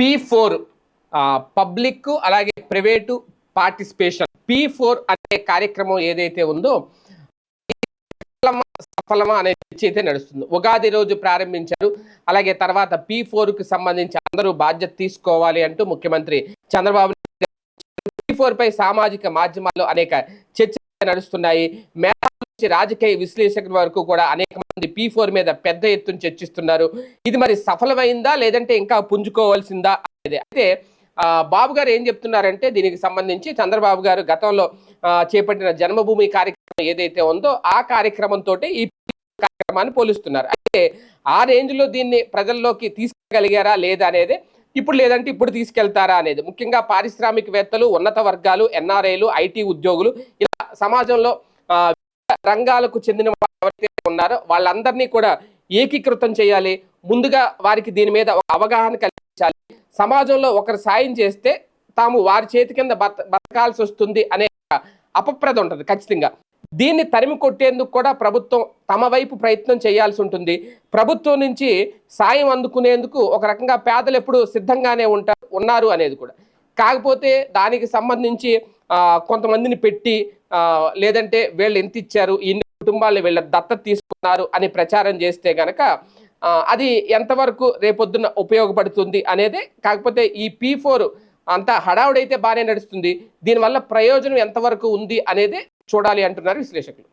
P four public అలాగే private participation P four అనే కార్యక్రమం ఏదైతే ఉందో సఫలమా అనే చర్చ అయితే నడుస్తుంది. ఉగాది రోజు ప్రారంభించారు. అలాగే తర్వాత పి ఫోర్కు సంబంధించి అందరూ బాధ్యత తీసుకోవాలి అంటూ ముఖ్యమంత్రి చంద్రబాబు పి ఫోర్ పై సామాజిక మాధ్యమాల్లో అనేక చర్చలు నడుస్తున్నాయి. మేళాల రాజకీయ విశ్లేషకుల వరకు కూడా అనేక మంది పి ఫోర్ మీద పెద్ద ఎత్తున చర్చిస్తున్నారు. ఇది మరి సఫలమైందా? లేదంటే ఇంకా పుంజుకోవాల్సిందా? అనేది. అయితే బాబు గారు ఏం చెప్తున్నారంటే దీనికి సంబంధించి చంద్రబాబు గారు గతంలో చేపట్టిన జన్మభూమి కార్యక్రమం ఏదైతే ఉందో ఆ కార్యక్రమంతో ఈ కార్యక్రమాన్ని పోలుస్తున్నారు. అయితే ఆ రేంజ్లో దీన్ని ప్రజల్లోకి తీసుకెళ్ళగలిగారా? లేదా అనేది ఇప్పుడు లేదంటే ఇప్పుడు తీసుకెళ్తారా? అనేది. ముఖ్యంగా పారిశ్రామికవేత్తలు ఉన్నత వర్గాలు ఎన్ఆర్ఐలు ఐటీ ఉద్యోగులు ఇలా సమాజంలో రంగాలకు చెందిన ఎవరైతే ఉన్నారో వాళ్ళందరినీ కూడా ఏకీకృతం చేయాలి. ముందుగా వారికి దీని మీద ఒక అవగాహన కల్పించాలి. సమాజంలో ఒకరు సాయం చేస్తే తాము వారి చేతి కింద బత బతకాల్సి వస్తుంది అనే ఒక అపప్రద ఉంటుంది ఖచ్చితంగా. దీన్ని తరిమి కొట్టేందుకు కూడా ప్రభుత్వం తమ వైపు ప్రయత్నం చేయాల్సి ఉంటుంది. ప్రభుత్వం నుంచి సాయం అందుకునేందుకు ఒక రకంగా పేదలు ఎప్పుడు సిద్ధంగానే ఉంటారు ఉన్నారు అనేది కూడా. కాకపోతే దానికి సంబంధించి కొంతమందిని పెట్టి లేదంటే వీళ్ళు ఎంత ఇచ్చారు ఇన్ని కుటుంబాలు వీళ్ళ దత్త తీసుకున్నారు అని ప్రచారం చేస్తే గనక అది ఎంతవరకు రేపొద్దున ఉపయోగపడుతుంది అనేది కాకపోతే ఈ పీ ఫోర్ అంతా హడావుడైతే బాగానే నడుస్తుంది. దీనివల్ల ప్రయోజనం ఎంతవరకు ఉంది అనేది చూడాలి అంటున్నారు విశ్లేషకులు.